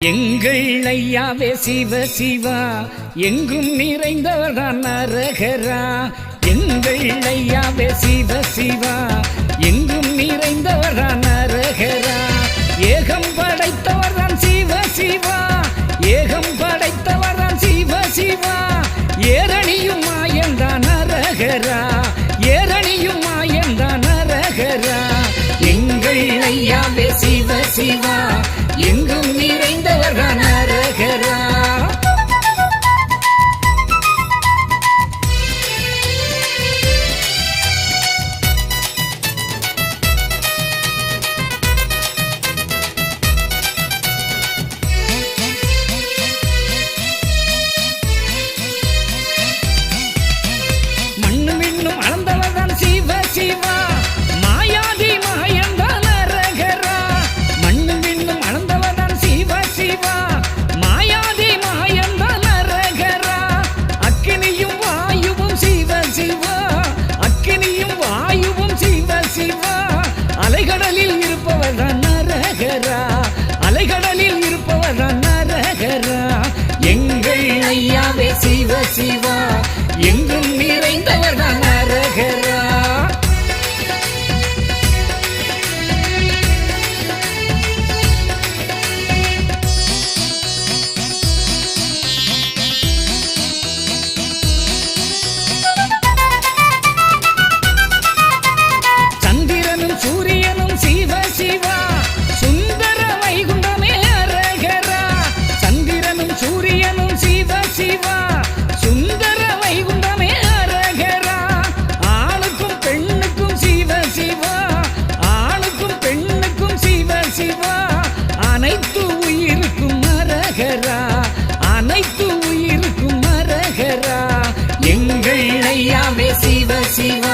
எங்கள் ஐயாவே சிவ சிவா எங்கும் நிறைந்தவர்தான் நரகரா எங்கள் ஐயாவே சிவ சிவா எங்கும் நிறைந்தவர்தான் நரகரா ஏகம் படைத்தவர்தான் சிவ சிவா ஏகம் படைத்தவர்தான் சிவ சிவா. ஏரணியும் மாயந்தான் நரகரா ஏரணியும் மாயந்தான் நரகரா எங்கள் ஐயாவே சிவ சிவா எங்கும் அலைகள? அரகரா அனைத்து உயிருக்கும் அரகரா எங்கள் ஐயாவே சிவ சிவ